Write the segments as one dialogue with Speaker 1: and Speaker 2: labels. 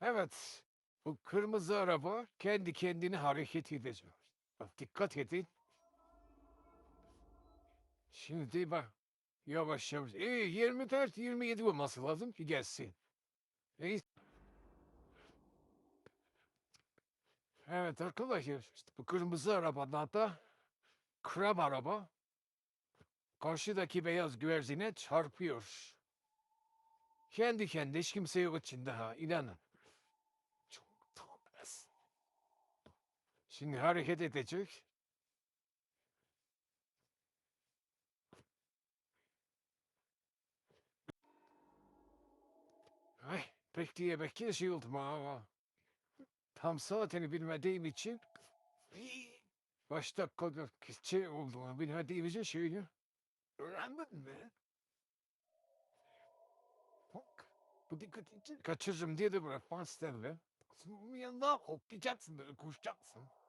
Speaker 1: Evet. Bu kırmızı araba kendi kendine hareket edecek. Dikkat edin. Şimdi bak. Yavaş yavaş. E, 24 27 olması lazım ki gelsin. E, Evet arkadaşlar işte bu kırmızı arabadan da krem araba karşıdaki beyaz güvercine çarpıyor. Kendi kendine hiç kimse yok içinde ha inanın. Şimdi hareket edecek. Ay bekleye şey oldum ha. Tam saatini bilmediğim için baş dakikada şey olduğunu bilmediğim için şeyi öğrenmedin mi? Bak, bu dikkatini kaçırırım diye de bırakman isterler. Bunun yanında hoplayacaksın böyle koşacaksın.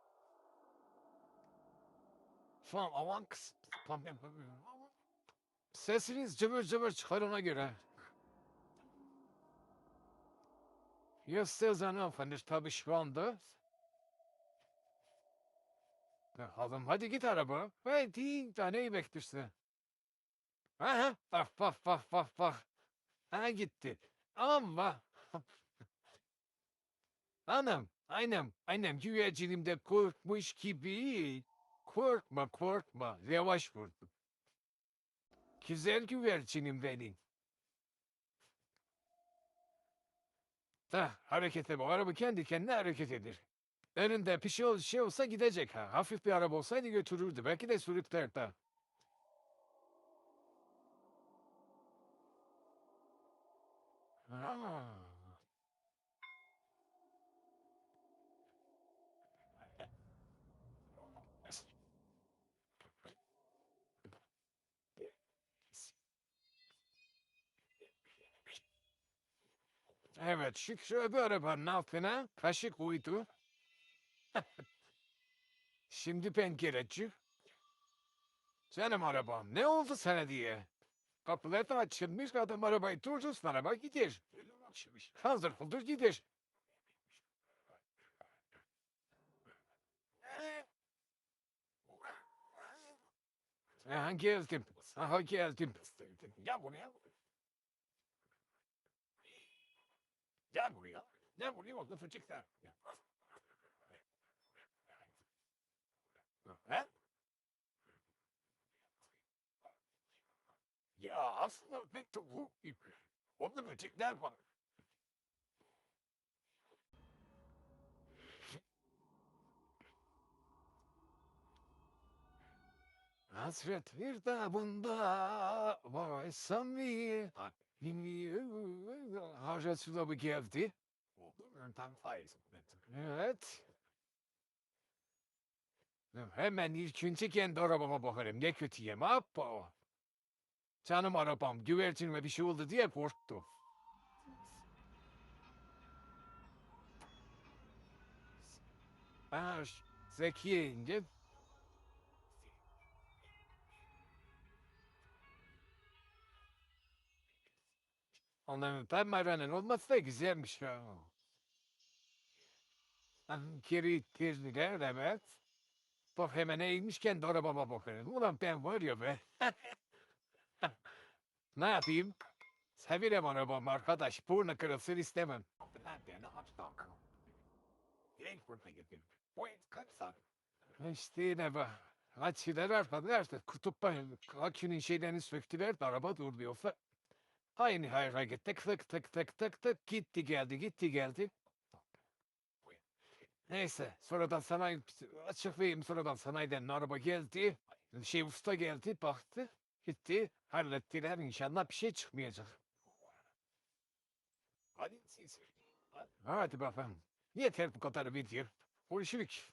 Speaker 1: Falan aman kız. Tam yapamıyorum ama. Sesiniz cıvır cıvır çıkar ona göre. Yastığı hanımefendi tabii şu anda. Hanım hadi git araba. Hadi daha neyi bekliyorsun? Aha bak bak bak bak bak. Ha gitti. Ama. Anam, annem, annem güvercinimde korkmuş gibi. Korkma korkma. Yavaş vurdum. Güzel güvercinim benim. Da harekete bak. Araba kendi kendine hareket eder. Önünde bir şey, ol- şey olsa gidecek ha. Hafif bir araba olsaydı götürürdü. Belki de sürükler de. Evet, Şükrü öbür arabanın altına kaşık uydu. Şimdi pencereci. Canım arabam ne oldu sana diye. Kapılar da açılmış adam arabayı durdursun araba gider. Hazır buldur gider. Aha geldim. Aha geldim. Gel buraya. Gel buraya. Gel buraya bak lafı çıktı. He? Ya aslında pek de bu gibi. Onda böcekler var. Hasret bir de bunda vay samimi. Hasret sulamı geldi. Tam faiz. Evet. Hemen ilk önce kendi arabama bakarım. Ne kötü yeme appa. Canım arabam güvercinime bir şey oldu diye korktu. Ha, ş- Onların pemberenin olması da güzelmiş ya. Geri tezliler evet. Bak hemen eğilmiş kendi arabama bakarım. Ulan ben var ya be. ne yapayım? Severim arabamı arkadaş. Burnu kırılsın istemem. İşte ne be. Açılar arkadaşlar. Kutup Akünün şeylerini söktüler de araba duruyorsa. Aynı harekette tık tık tık tık tık gitti geldi gitti geldi. Neyse sonradan sanayi açıklayayım sonradan sanayiden araba geldi. Şey usta geldi baktı gitti hallettiler inşallah bir şey çıkmayacak. Hadi siz. Hadi bakalım. Yeter bu kadar video. Görüşürük.